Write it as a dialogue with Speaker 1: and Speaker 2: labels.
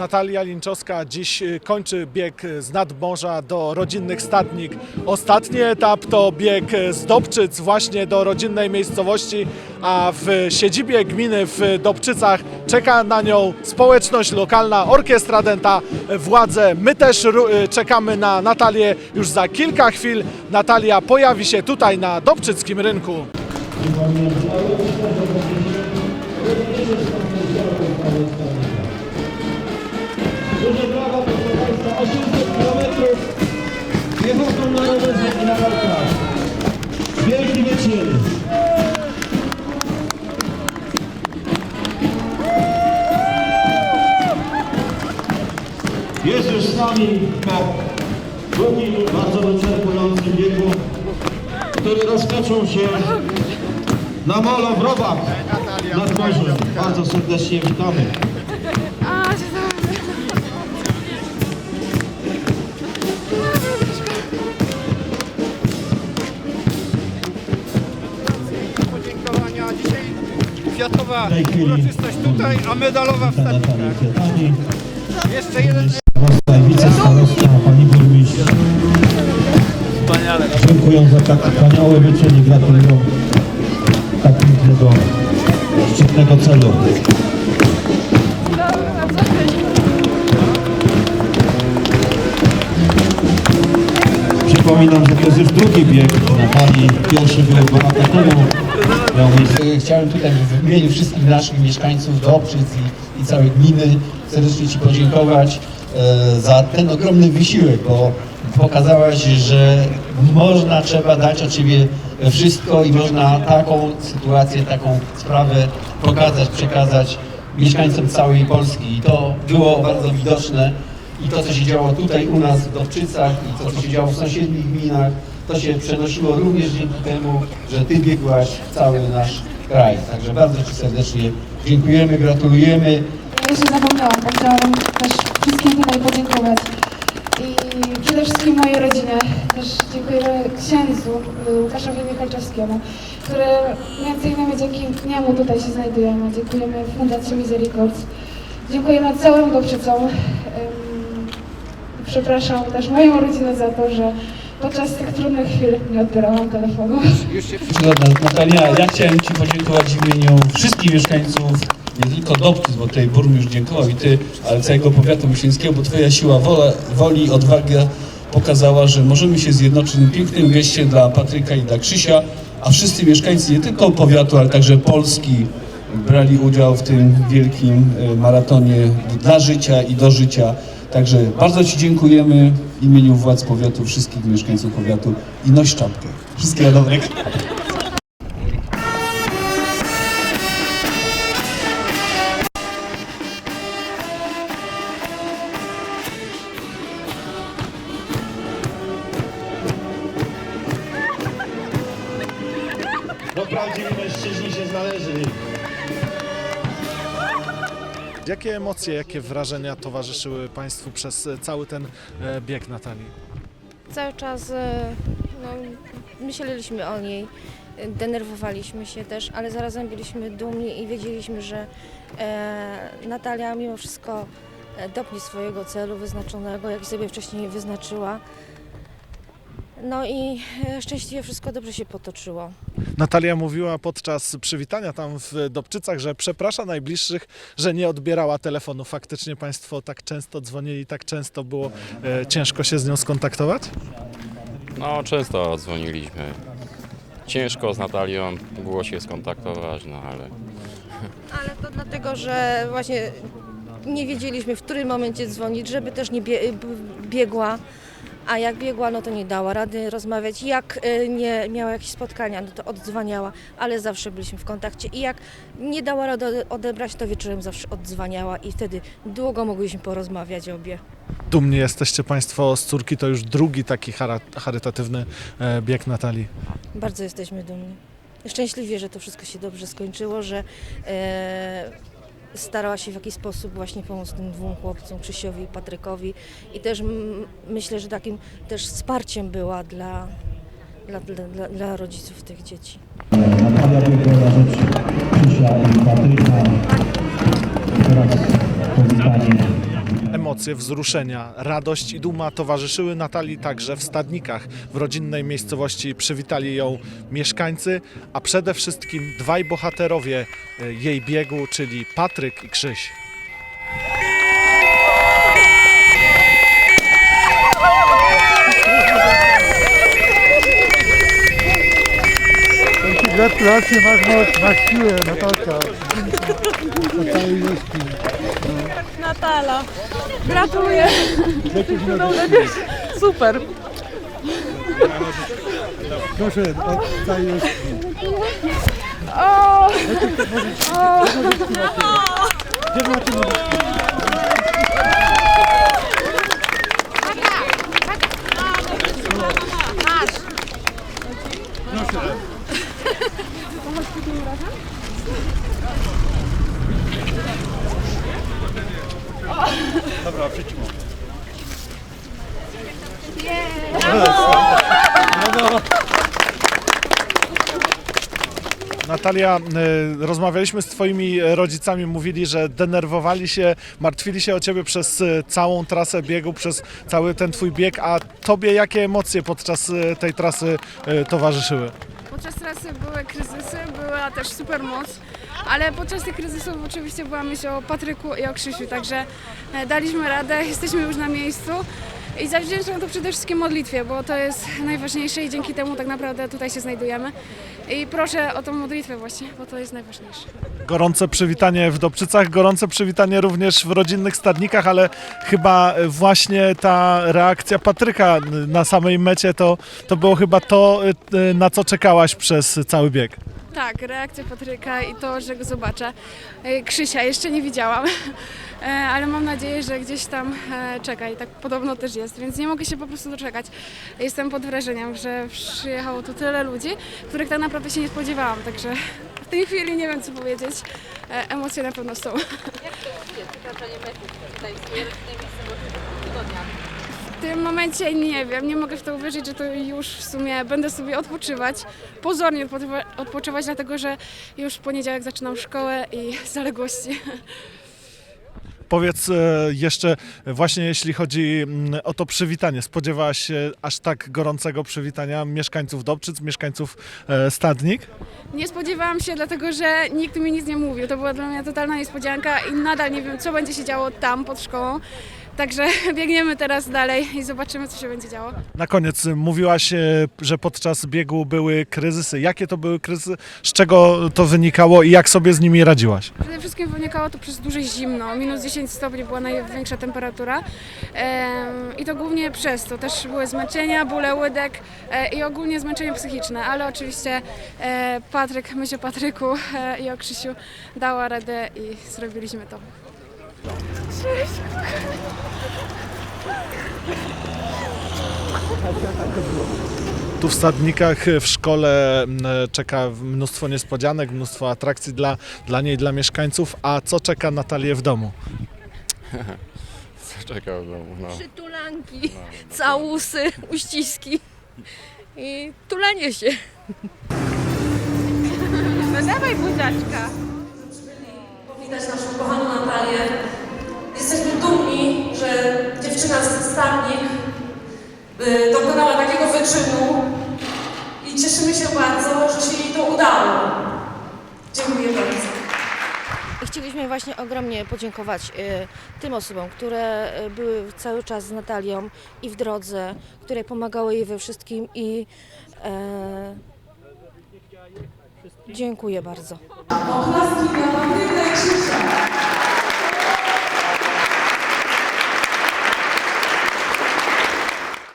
Speaker 1: Natalia Linczowska dziś y, kończy bieg z nadmorza do rodzinnych stadnik. Ostatni etap to bieg z Dobczyc właśnie do rodzinnej miejscowości, a w siedzibie gminy w Dobczycach czeka na nią społeczność lokalna, orkiestra dęta, władze. My też y, czekamy na Natalię już za kilka chwil. Natalia pojawi się tutaj na Dobczyckim rynku.
Speaker 2: Duże na walkach. Wielki wyczyn. Jest już z nami po długim, bardzo wyczerpującym biegu, który rozpoczął się na molo w Robach nad morzem. Bardzo serdecznie witamy.
Speaker 3: Kwiatowa uroczystość tutaj, a medalowa w.
Speaker 2: Kwiatani.
Speaker 3: Jeszcze jeden
Speaker 2: Starosta i wicestarosta, pani burmistrz.
Speaker 1: Wspaniale.
Speaker 2: Dziękuję za tak wspaniałe wyczyn i gratulują tak pięknego, szczytnego celu. Przypominam, że to jest już drugi bieg Natalii. Pierwszy był dwa lata temu.
Speaker 4: Chciałem tutaj w imieniu wszystkich naszych mieszkańców Dobrzyc i, i całej gminy serdecznie Ci podziękować e, za ten ogromny wysiłek, bo pokazałaś, że można, trzeba dać od Ciebie wszystko i można taką sytuację, taką sprawę pokazać, przekazać mieszkańcom całej Polski. I to było bardzo widoczne. I to, co się działo tutaj u nas w Dobczycach i to, co się działo w sąsiednich gminach, to się przenosiło również dzięki temu, że Ty biegłaś cały nasz kraj. Także bardzo Ci serdecznie dziękujemy, gratulujemy.
Speaker 5: Jeszcze zapomniałam, bo chciałam też wszystkim tutaj podziękować. I przede wszystkim mojej rodzinie. Też dziękujemy księdzu y, Łukaszowi Michalczewskiemu, który między innymi dzięki niemu tutaj się znajdujemy. Dziękujemy Fundacji Misericords. Dziękujemy całym Dobrzycom. Przepraszam też moją rodzinę za to, że podczas tych trudnych chwil nie odbierałam telefonu.
Speaker 4: Cudowna Natalia, ja chciałem Ci podziękować w imieniu wszystkich mieszkańców, nie tylko Dobczyc, bo tutaj burmistrz dziękował i Ty, ale całego powiatu myśleńskiego, bo Twoja siła wola, woli i odwaga pokazała, że możemy się zjednoczyć w tym pięknym geście dla Patryka i dla Krzysia, a wszyscy mieszkańcy nie tylko powiatu, ale także Polski brali udział w tym wielkim e, maratonie dla życia i do życia. Także bardzo Ci dziękujemy imieniu władz powiatu, wszystkich mieszkańców powiatu i noś czapkę. Wszystkiego dobrego.
Speaker 2: Bo prawdziwi mężczyźni się znaleźli.
Speaker 1: Jakie emocje, jakie wrażenia towarzyszyły Państwu przez e, cały ten e, bieg Natalii?
Speaker 6: Cały czas e, no, myśleliśmy o niej, denerwowaliśmy się też, ale zarazem byliśmy dumni i wiedzieliśmy, że e, Natalia mimo wszystko dopnie swojego celu wyznaczonego, jak sobie wcześniej wyznaczyła. No i e, szczęśliwie wszystko dobrze się potoczyło.
Speaker 1: Natalia mówiła podczas przywitania tam w Dobczycach, że przeprasza najbliższych, że nie odbierała telefonu. Faktycznie Państwo tak często dzwonili, tak często było e, ciężko się z nią skontaktować?
Speaker 7: No, często dzwoniliśmy. Ciężko z Natalią było się skontaktować, no ale
Speaker 6: Ale to dlatego, że właśnie nie wiedzieliśmy, w którym momencie dzwonić, żeby też nie bie- b- biegła. A jak biegła, no to nie dała rady rozmawiać. Jak y, nie miała jakieś spotkania, no to oddzwaniała, ale zawsze byliśmy w kontakcie. I jak nie dała rady ode- odebrać, to wieczorem zawsze oddzwaniała i wtedy długo mogłyśmy porozmawiać obie.
Speaker 1: Dumni jesteście Państwo z córki, to już drugi taki charytatywny e, bieg Natalii.
Speaker 6: Bardzo jesteśmy dumni. Szczęśliwie, że to wszystko się dobrze skończyło, że e, starała się w jakiś sposób właśnie pomóc tym dwóm chłopcom, Krzysiowi i Patrykowi. I też myślę, że takim też wsparciem była dla, dla, dla, dla, dla rodziców tych dzieci.
Speaker 2: Natalia biegła na rzecz Krzysia i Patryka. Teraz powitanie
Speaker 1: emocje, wzruszenia, radość i duma towarzyszyły Natalii także w Stadnikach. W rodzinnej miejscowości przywitali ją mieszkańcy, a przede wszystkim dwaj bohaterowie e, jej biegu, czyli Patryk i Krzyś.
Speaker 8: Gratulacje, masz moc, masz siłę, Natalka. Na całej wioski.
Speaker 9: Natala. Gratuluję. Super.
Speaker 8: Proszę, od całej wioski.
Speaker 9: O!
Speaker 8: Gdzie macie
Speaker 1: Natalia, y, rozmawialiśmy z Twoimi rodzicami, mówili, że denerwowali się, martwili się o Ciebie przez y, całą trasę biegu, przez cały ten Twój bieg, a Tobie jakie emocje podczas y, tej trasy towarzyszyły?
Speaker 10: Podczas trasy były kryzysy, była też super moc, ale podczas tych kryzysów oczywiście była myśl o Patryku i o Krzysiu, także e, daliśmy radę, jesteśmy już na miejscu i zawdzięczam to przede wszystkim modlitwie, bo to jest najważniejsze i dzięki temu tak naprawdę tutaj się znajdujemy. I proszę o tą modlitwę właśnie, bo to jest najważniejsze.
Speaker 1: Gorące przywitanie w Dobczycach, gorące przywitanie również w rodzinnych stadnikach, ale chyba y, właśnie ta reakcja Patryka y, na samej mecie to, to było chyba to, y, y, na co czekałaś przez cały bieg.
Speaker 10: Tak, reakcja Patryka i to, że go zobaczę. E, Krzysia jeszcze nie widziałam, ale mam nadzieję, że gdzieś tam e, czeka i tak podobno też jest, więc nie mogę się po prostu doczekać. Jestem pod wrażeniem, że przyjechało tu tyle ludzi, których tak naprawdę się nie spodziewałam, także w tej chwili nie wiem co powiedzieć. E, Emocje na pewno są. W tym momencie nie wiem, nie mogę w to uwierzyć, że to już w sumie będę sobie odpoczywać, pozornie odpoczywa- odpoczywać, dlatego że już w poniedziałek zaczynam szkołę i zaległości.
Speaker 1: Powiedz e, jeszcze właśnie jeśli chodzi mm, o to przywitanie, spodziewałaś się aż tak gorącego przywitania mieszkańców Dobczyc, mieszkańców e, Stadnik?
Speaker 10: Nie spodziewałam się, dlatego że nikt mi nic nie mówił. To była dla mnie totalna niespodzianka i nadal nie wiem, co będzie się działo tam pod szkołą. Także biegniemy teraz dalej i zobaczymy, co się będzie działo.
Speaker 1: Na koniec y, mówiłaś, e, że podczas biegu były kryzysy. Jakie to były kryzysy? Z czego to wynikało i jak sobie z nimi radziłaś?
Speaker 10: Przede wszystkim wynikało to przez duże zimno. Minus 10 stopni była największa temperatura. Em, I to głównie przez to. Też były zmęczenia, bóle łydek e, i ogólnie zmęczenie psychiczne. Ale oczywiście e, Patryk, myśl o Patryku e, i o Krzysiu dała radę i zrobiliśmy to.
Speaker 1: Tu w Stadnikach y, w szkole czeka mnóstwo niespodzianek, mnóstwo atrakcji dla, dla niej, dla mieszkańców. A co czeka Natalię w domu?
Speaker 7: Co czekał w domu? No.
Speaker 6: Przytulanki, całusy, uściski i tulenie się.
Speaker 9: No dawaj buziaczka.
Speaker 11: Widać naszą kochaną Natalię. Stadnik y, dokonała takiego wyczynu i cieszymy się bardzo, że się jej to udało. Dziękuję bardzo.
Speaker 6: I chcieliśmy właśnie ogromnie podziękować y, tym osobom, które y, były cały czas z Natalią i w drodze, które pomagały jej we wszystkim i e, dziękuję bardzo.
Speaker 11: Oklaski dla Patryka.